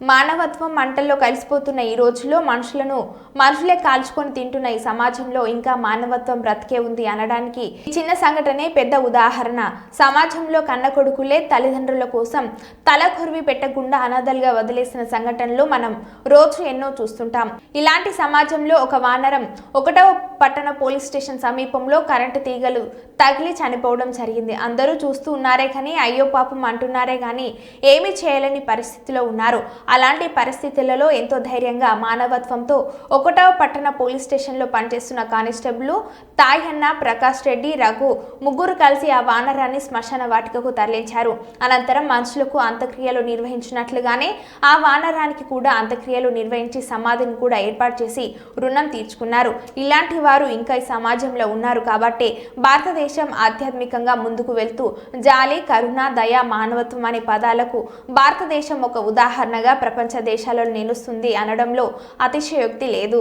మానవత్వం మంటల్లో కలిసిపోతున్న ఈ రోజుల్లో మనుషులను మనుషులే కాల్చుకొని తింటున్న ఈ సమాజంలో ఇంకా మానవత్వం బ్రతికే ఉంది అనడానికి చిన్న సంఘటనే పెద్ద ఉదాహరణ. సమాజంలో కన్న కొడుకులే తల్లిదండ్రుల కోసం తల కొరివి పెట్టకుండా అనాథలుగా వదిలేసిన సంఘటనలు మనం రోజు ఎన్నో చూస్తుంటాం. ఇలాంటి సమాజంలో ఒక వానరం ఒకటవ పట్టణ పోలీస్ స్టేషన్ సమీపంలో కరెంటు తీగలు తగిలి చనిపోవడం జరిగింది. అందరూ చూస్తూ ఉన్నారే కానీ అయ్యో పాపం అంటున్నారే కానీ ఏమీ చేయలేని పరిస్థితిలో ఉన్నారు. అలాంటి పరిస్థితులలో ఎంతో ధైర్యంగా మానవత్వంతో ఒకటవ పట్టణ పోలీస్ స్టేషన్లో పనిచేస్తున్న కానిస్టేబుల్ తాయన్న ప్రకాష్ రెడ్డి రఘు ముగ్గురు కలిసి ఆ వానరాన్ని శ్మశాన వాటికకు తరలించారు. అనంతరం మనుషులకు అంత్యక్రియలు నిర్వహించినట్లుగానే ఆ వానరానికి కూడా అంత్యక్రియలు నిర్వహించి సమాధిని కూడా ఏర్పాటు చేసి రుణం తీర్చుకున్నారు. ఇలాంటి వారు ఇంకా ఈ సమాజంలో ఉన్నారు కాబట్టి భారతదేశం ఆధ్యాత్మికంగా ముందుకు వెళ్తూ జాలి కరుణ దయ మానవత్వం అనే పదాలకు భారతదేశం ఒక ఉదాహరణగా ప్రపంచ దేశాలలో నిలుస్తుంది అనడంలో అతిశయోక్తి లేదు.